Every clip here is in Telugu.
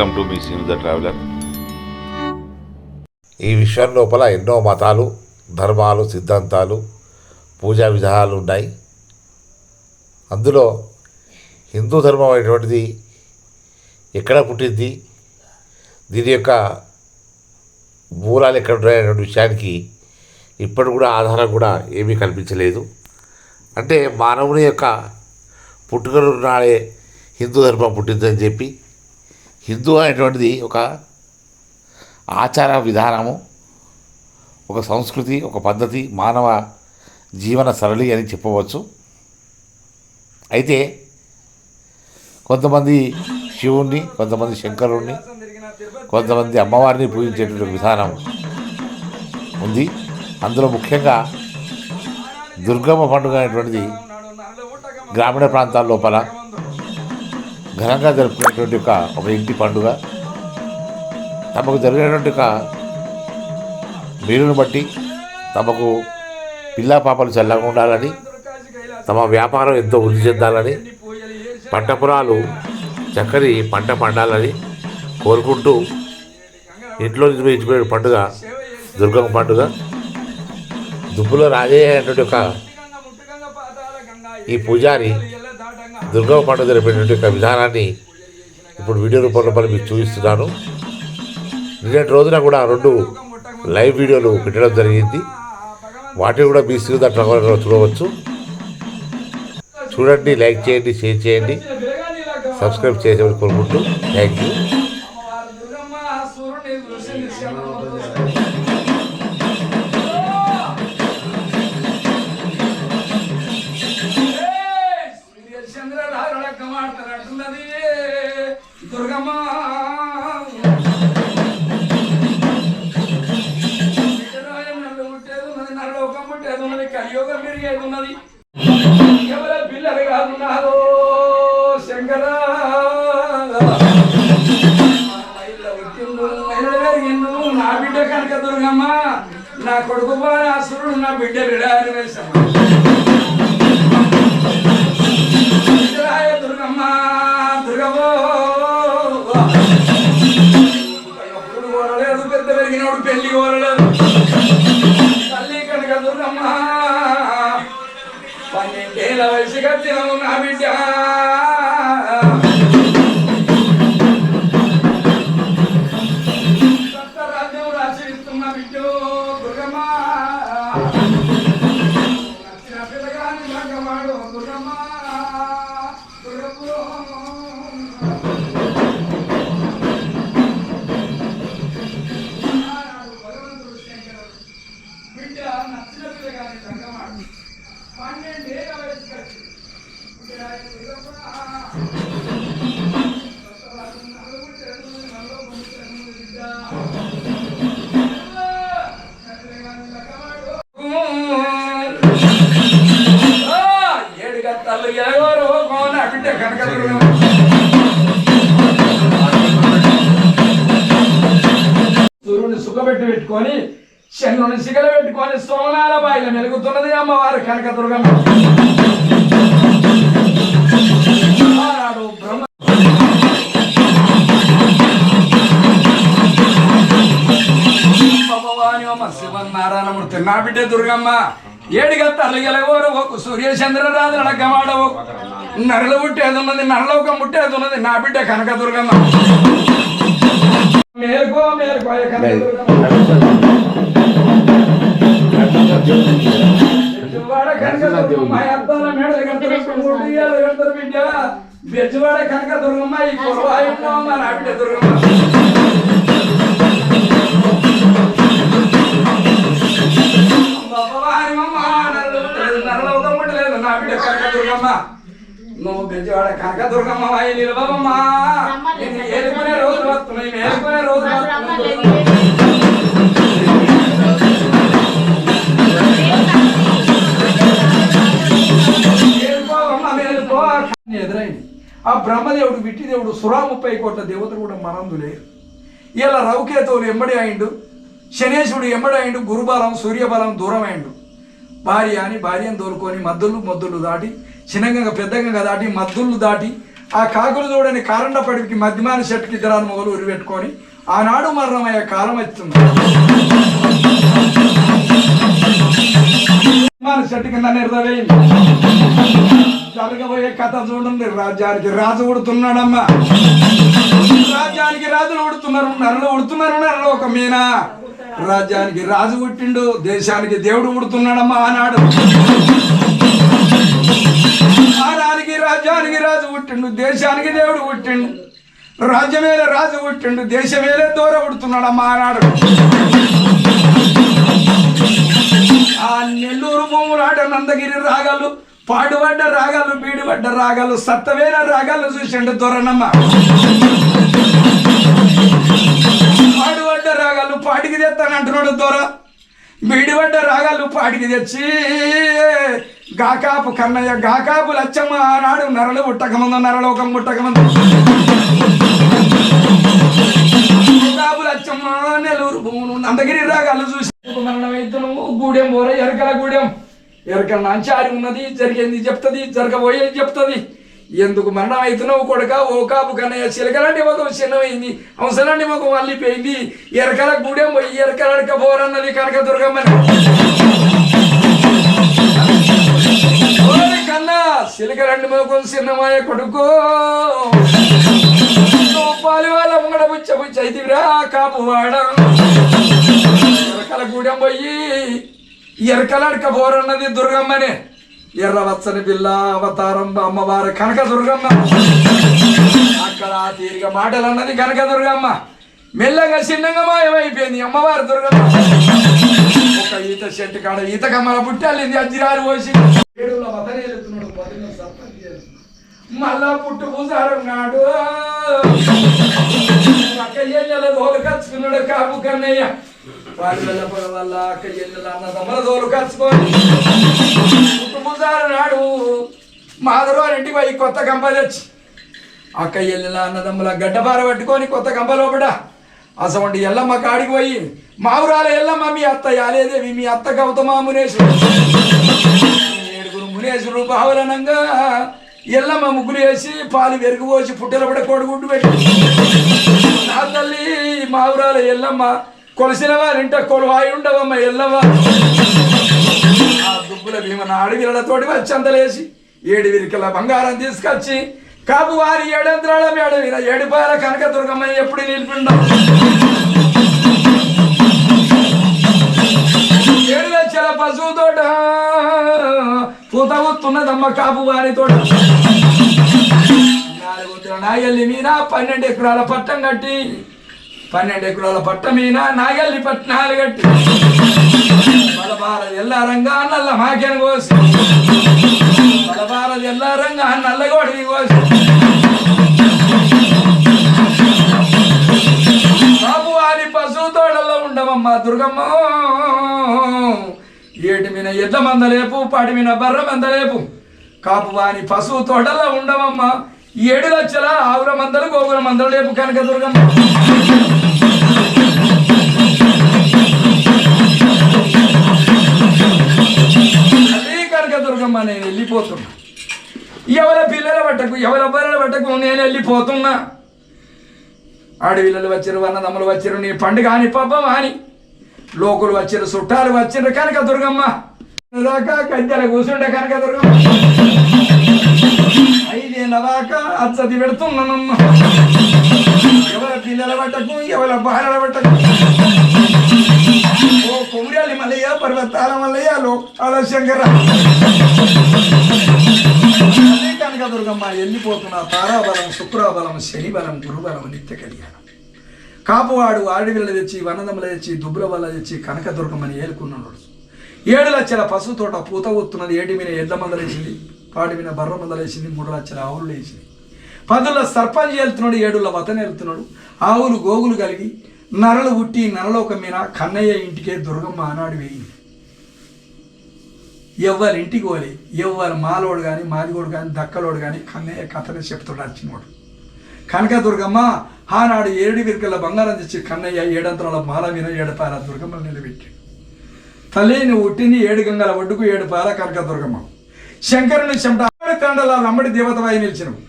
వెల్కమ్ టు మీ సీన్ ద ట్రావెలర్ ఈ విషయం లోపల ఎన్నో మతాలు ధర్మాలు సిద్ధాంతాలు పూజా విధానాలు ఉన్నాయి. అందులో హిందూ ధర్మం అనేటువంటిది ఎక్కడ పుట్టింది? దీని యొక్క మూలాలు ఎక్కడ ఉన్నాయనే విషయానికి ఇప్పటి కూడా ఆధారం కూడా ఏమీ కల్పించలేదు. అంటే మానవుని యొక్క పుట్టుకలు నాడే హిందూ ధర్మం పుట్టిందని చెప్పి హిందూ అనేటువంటిది ఒక ఆచార విధానము ఒక సంస్కృతి ఒక పద్ధతి మానవ జీవన సరళి అని చెప్పవచ్చు. అయితే కొంతమంది శివుణ్ణి కొంతమంది శంకరుణ్ణి కొంతమంది అమ్మవారిని పూజించేటువంటి విధానం ఉంది. అందులో ముఖ్యంగా దుర్గమ్మ పండుగ అనేటువంటిది గ్రామీణ ప్రాంతాల లోపల ఘనంగా జరుపుకునేటువంటి ఒక ఒక ఇంటి పండుగ. తమకు జరిగినటువంటి ఒక మేలును బట్టి తమకు పిల్లా పాపలు చల్లగా ఉండాలని తమ వ్యాపారం ఎంతో వృద్ధి చెందాలని పంట పొలాలు చక్కని పంట పండాలని కోరుకుంటూ ఇంట్లో నిర్వహించుకునే పండుగ దుర్గమ్మ పండుగ. దుబ్బులో రాజయ్య అనేటువంటి ఒక ఈ పూజారి దుర్గమ్మ పండుగ జరిపేటువంటి ఒక విధానాన్ని ఇప్పుడు వీడియో రూపంలో మరి మీకు చూపిస్తున్నాను. నిన్నటి రోజున కూడా రెండు లైవ్ వీడియోలు పెట్టడం జరిగింది. వాటిని కూడా మీ సీదా ట్రావెలర్లో చూడవచ్చు. చూడండి లైక్ చేయండి షేర్ చేయండి. సబ్స్క్రైబ్ చేసేవారు కోరుకుంటూ థ్యాంక్ యూ. దుర్గమ్మ నా కొడుకు బాణాసురుడు నా బిడ్డ విడారి వేశాము దుర్గమ్మ దుర్గమ్మో ఎప్పుడు కోరలేదు పెద్ద పెరిగినోడు పెళ్ళి కోరలేదు తల్లి కనుక దుర్గమ్మ పన్నెండేళ్ళ వయసు కట్టినవు నా బిడ్డ. ఎవరు? కోన బిడ్డ కనక సూర్యుని సుఖపెట్టి పెట్టుకొని చంద్రుని సిగల పెట్టుకొని సోమనాల బాయిల మెలుగుతున్నది అమ్మవారు కనకదుర్గమ్మ. బ్రహ్మ భగవాని అమ్మ శివనారాయణమూర్తి నా బిడ్డ దుర్గమ్మ. ఏడిగా తల్లిగలవరు ఒక సూర్యచంద్రరాజు నడకమాడవు నరలు పుట్టేది ఉన్నది నరలోకం పుట్టేది ఉన్నది నా బిడ్డ కనకదుర్గమ్మ. మేలుకో మేలుకో ఏ కనక దుర్గమ్మ. ఈ కురవాయుమ్మ నా బిడ్డ దుర్గమ్మ. పుట్టలేదు నా బిడ్డ కనక దుర్గమ్మ నువ్వు బెజవాడ కనక దుర్గమ్మ వాయి నిలవమ్మా నేను ఏలుకునే రోజు వస్తున్నాయి ఏలుకునే రోజు. ఎదురైంది. ఆ బ్రహ్మదేవుడు విట్టిదేవుడు సురా ముప్పై కోట్ల దేవతలు కూడా మనందు లేరు. ఇలా రౌకేతువులు ఎంబడి అయిండు శనేశుడు ఎంబడి అయిండు గురుబలం సూర్యబలం దూరం అయిండు. భార్య అని భార్యను తోలుకొని మద్దులు మొద్దులు దాటి చిన్నగంగ పెద్దగంగా దాటి మద్దులు దాటి ఆ కాకులు చూడని కారండ పడికి మధ్యమాన చెట్టుకి ఇద్దరాని మొగలు ఉరిపెట్టుకొని ఆనాడు మరణమయ్యే కాలం వచ్చింది. మధ్యమాన చెట్టు కింద నిర్దవేయండి జరగబోయే కథ చూడండి రాజ్యానికి రాజు ఉడుతున్నాడమ్మా. రాజ్యానికి రాజులు ఉడుతున్నారు నరలు ఉడుతున్నారు నరలు ఒక మీనా రాజ్యానికి రాజు పుట్టిండు దేశానికి దేవుడు పుడుతున్నాడమ్మా ఆనాడు. ఆనానికి రాజ్యానికి రాజు పుట్టిండు దేశానికి దేవుడు పుట్టిండు. రాజ్యమేలే రాజు పుట్టిండు దేశమేలే దూర పుడుతున్నాడమ్మా ఆనాడు. ఆ నెల్లూరు భూములు ఆట నందగిరి రాగాలు పాడుబడ్డ రాగాలు బీడుబడ్డ రాగాలు సత్తవేల రాగాలు చూసిండు దొరనమ్మ. పాడుబడ్డ రాగాలు తెస్తాను అంటున్నాడు దొర. బీడిపడ్డ రాగాలు పాడికి తెచ్చి గాకాపు కన్నయ్య గాకాపు లచ్చమ్మ ఆనాడు నరలు పుట్టకముందు నరలోకం పుట్టకముందు. గాకాపు లచ్చమ్మ నెల్లూరు భూమును నందగిరి రాగాలు చూసి మరణమైతున్నాము గూడెం పోరే ఎరకల గూడెం. ఎరకల నాంచారి ఉన్నది జరిగింది చెప్తుంది జరగబోయేది చెప్తుంది. ఎందుకు మరణం అవుతున్నావు కొడక? ఓ కాపు కన్నయ్య చిలకలాంటి ముఖం చిన్నమైంది. అవసరాన్ని ముఖం అల్లిపోయింది ఎరకల గూడెం పోయి ఎరకలడక పోరన్నది కనక దుర్గమ్మని కన్నా చిలకలండి ముఖం చిన్నమాయ కొడుకో. పాలు వాళ్ళ ముంగడ బుచ్చ బుచ్చ అయితివిరా కాపు వాడ. ఎరకల గూడెం పోయి ఎరకలడక పోరన్నది దుర్గమ్మనే. ఎర్రవచ్చని పిల్ల అవతారం అమ్మవారు కనక దుర్గమ్మ అక్కడ తీరిగ మాటలు అన్నది కనక దుర్గమ్మ మెల్లగా చిన్నగా మాయమైపోయింది అమ్మవారి దుర్గమ్మ. ఒక ఈత చెట్టు కాడ ఈత కమ్మల పుట్టాలింది అజ్జిరారు పోసి. మళ్ళా పుట్టు పూసారం నాడు అక్క ఎల్లెల దోలు కచ్చుకున్నాడు కాపు కన్నయ్య. వారి వల్ల అక్క చెల్లెల అన్నదమ్మల దోలు కచ్చుకొని పుట్టు నాడు మాధురు ఇంటికి పోయి కొత్త కంప తెచ్చి. అక్క చెల్లెల అన్నదమ్ముల గడ్డపార పట్టుకొని కొత్త కంప లోపట అసవంటి ఎల్లమ్మ కాడికి పోయి మావురాల ఎల్లమ్మ మీ అత్త యాలేదేవి మీ అత్త గౌతమ మునేశ్వరు. ఏడుగురు మునేశ్వరుడు భావలనంగా ఎల్లమ్మ ముగ్గులు వేసి పాలు వెరుగు పోసి పుట్టెల పడ కోడిగుడ్డు పెట్టి నా తల్లి మావురాల ఎల్లమ్మ కొలసిన వారింట కొలవాయి ఉండవమ్మ ఎల్లమ్మ ఆ దుబ్బుల భీమన అడవిలతోటి వచ్చి అంతలేసి ఏడు విరికల బంగారం తీసుకొచ్చి కాపు వారి ఏడంత్రాల మేడవిన మీద ఏడుపాల కనక దుర్గమ్మ ఎప్పుడు నిలిపిండం. ఏడు లక్షల పశువు తోట పూత వస్తున్నదమ్మ కాపు వారి తోట. నాలుగు నాగల్లి మీద పన్నెండు ఎకరాల పట్టం కట్టి పన్నెండు ఎకరాల పట్ట మీద నాగల్లి పట్టణాలు కట్టి బలబాల ఎల్లారంగా నల్ల మాకెను కోసి బలబాల ఎల్లారంగా నల్లగోడిని కోసి బాబు వారి పశువు తోటల్లో ఉండవమ్మ దుర్గమ్మ. ఏటి మీద ఎడ్ల మందలేపు పాటి మీద బర్ర మందలేపు. కాపు వాని పశువు తోటలో ఉండవమ్మ. ఏడు లక్షల ఆవుల మందలు గోగుల మందలు లేపు కనక దుర్గమ్మ. వెళ్ళిపోతున్నా. ఎవరి పిల్లల పట్టకు ఎవరి అబ్బాయిల పట్టకు నేను వెళ్ళిపోతున్నా. ఆడపిల్లలు వచ్చారు అన్నదమ్ములు వచ్చారు నీ పండుగ అని పాపం అని. లోకులు వచ్చారు చుట్టాలు వచ్చారు కనుక దుర్గమ్మ. దాకా గద్దెల కూర్చుంటే కనుక దుర్గమ్మ. ఐదేళ్ళ దాకా అచ్చది పెడుతున్నానమ్మ. ఎవరి పిల్లల పట్టకు ఎవరి బాలల పట్టకు. ఓ కుమిరాలి మల్లయ్య పర్వతాల మల్లయ్య లోకాల శంకర కనుక దుర్గమ్మ వెళ్ళిపోతున్న తారాబలం శుక్రబలం శనిబలం గురుబలం నిత్య కళ్యాణం. కాపువాడు ఆడివిల్ల తెచ్చి వనదముల తెచ్చి దుబ్బుల వల్ల తెచ్చి కనకదుర్గమ్మని ఏలుకున్నాడు. ఏడు లక్షల పశువు తోట పూత ఊతున్నది ఏటి మీద ఎద్ద మందలేసింది పాడి మీద బర్ర మందలేసింది మూడు లక్షల ఆవులు వేసింది పదుల సర్పంచ్ వెళ్తున్నాడు ఏడుల వతన వెళ్తున్నాడు ఆవులు గోగులు కలిగి నరలు పుట్టి నరలోక మీద కన్నయ్య ఇంటికే దుర్గమ్మ ఆనాడు వేయింది. ఎవ్వరి ఇంటికి పోలే ఎవ్వరు మాలోడు కానీ మాదిగోడు కానీ దక్కలోడు కానీ కన్నయ్య కథనే చెప్తాడు కనక దుర్గమ్మ ఆనాడు ఏడు విరికల బంగారం తెచ్చి కన్నయ్య ఏడంతరాల మాల మీద ఏడపార దుర్గమ్మను నిలబెట్టాడు. తల్లిని ఉట్టిని ఏడు గంగల ఒడ్డుకు ఏడు పాల కనకదుర్గమ్మ శంకరుని చెమట తండల నమ్మడి దేవతవాయి నిలిచినవు.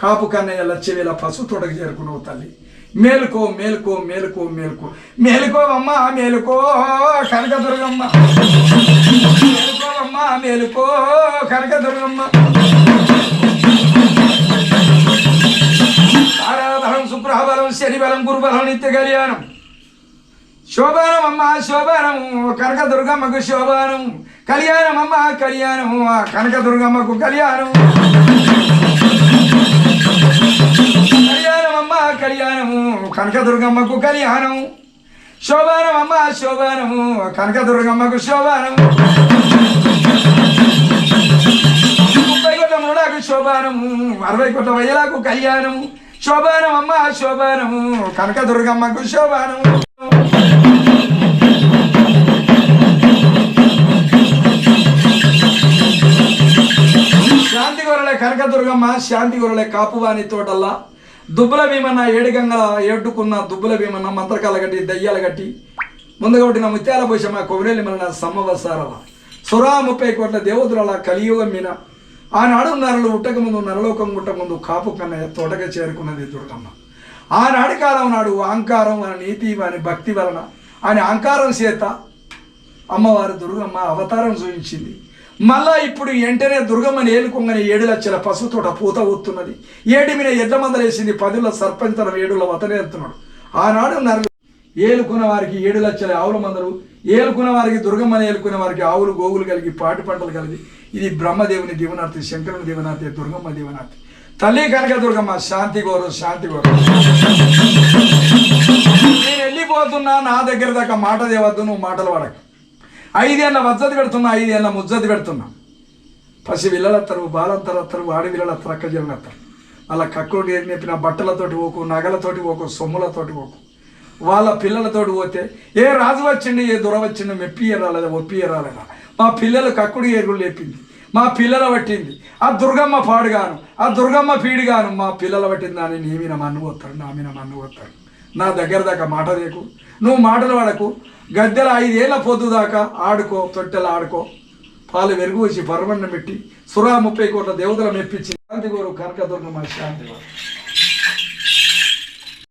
కాపు కన్నయ్య లచ్చవేళ పశు తోటకు చేరుకున్నావు తల్లి. మేలుకో మేలుకో మేలుకో మేలుకో. మేలుకోవమ్మ మేలుకో కనకదుర్గమ్మ. మేలుకోవమ్మ మేలుకో కనకదుర్గమ్మ. తారాధనం శుక్రబలం శనిబలం గురుబలం నిత్య కళ్యాణం. శోభానం అమ్మ శోభానము కనకదుర్గమ్మకు శోభానం. కళ్యాణం అమ్మ కళ్యాణము కనకదుర్గమ్మకు కళ్యాణం. అమ్మ కళ్యాణము కనకదుర్గమ్మకు కళ్యాణం శోభానం అమ్మ శోభానము కనకదుర్గమ్మకు శోభానం ముప్పై కోట్ల మూడాకు శోభానము అరవై కోట వయ్యలకు కళ్యాణము. శోభానం అమ్మ శోభానము కనకదుర్గమ్మకు శోభానము. శాంతి గొర్రెల కనకదుర్గమ్మ శాంతి గొర్రెల కాపువాని తోటల్లా. దుబ్బల భీమన్న ఏడుగంగల ఏడుకున్న దుబ్బల భీమన్న మంత్రకాల గట్టి దయ్యాల గట్టి. ముందుగా ఒకటి ముత్యాల పోషమ్మ కొమరేలి మన సమ్మవసారవ. సురా ముప్పై కోట్ల దేవతల కలియుగం మీన ఆనాడు నరలు ఉట్టక ముందు నరలోకం గుట్ట ముందు కాపు కన్నయ్య తోటక చేరుకున్నది దుర్గమ్మ. ఆనాడు కాలం నాడు అహంకారం వాని నీతి వాని భక్తి వలన ఆయన అహంకారం చేత అమ్మవారు దుర్గమ్మ అవతారం చూపించింది. మళ్ళా ఇప్పుడు వెంటనే దుర్గమ్మని ఏలుకొంగని ఏడు లక్షల పసుతోట పూత ఊతున్నది ఏడు మీద ఎడ్ల మందలేసింది పదుల సర్పంచల ఏడుల వతనేస్తున్నాడు ఆనాడు నరు ఏలుకున్న వారికి ఏడు లక్షల ఆవుల మందలు ఏలుకున్న వారికి దుర్గమ్మని ఏలుకున్న వారికి ఆవులు గోగులు కలిగి పాటి పంటలు కలిగి. ఇది బ్రహ్మదేవుని దీవనార్థి శంకరుని దీవనార్థి దుర్గమ్మ దీవనార్థి తల్లి కనక దుర్గమ్మ శాంతి గౌరవం శాంతి గౌరవం నేను వెళ్ళిపోతున్నా నా దగ్గర దాకా మాట దేవద్దు నువ్వు మాటలు పడకు ఐదేళ్ళ వజ్జతి పెడుతున్నా ఐదేళ్ళ ముజ్జతి పెడుతున్నా. పసి పిల్లలత్తరు బాలంతరత్తరు వాడి పిల్లలత్తరు అక్క జిల్లత్తరు వాళ్ళ కక్కుడు నేర్పిన బట్టలతోటి పోకు నగలతోటి పోకు సొమ్ములతోటి పోకు. వాళ్ళ పిల్లలతోటి పోతే ఏ రాజు వచ్చిండు ఏ దొర వచ్చిండు మెప్పి రాలేదా ఒప్పి రాలేదా మా పిల్లలు కక్కుడు ఏరుగులు లేపింది. మా పిల్లల పట్టింది. ఆ దుర్గమ్మ పాడుగాను ఆ దుర్గమ్మ పీడిగాను. మా పిల్లల పట్టింది అని నీ మీద మన్ను పోతాడు నా మీద మన్ను పోతాడు నా దగ్గర దాకా మాట రేకు నువ్వు మాటలు పడకు. గద్దెల ఐదేళ్ళ పొద్దు దాకా ఆడుకో తొట్టెలు ఆడుకో. పాలు వెరుగు వచ్చి పరమన్న పెట్టి సురా ముప్పై కోట్ల దేవతల మెప్పించి. శాంతి గోరు కనకదుర్గమ్మ శాంతి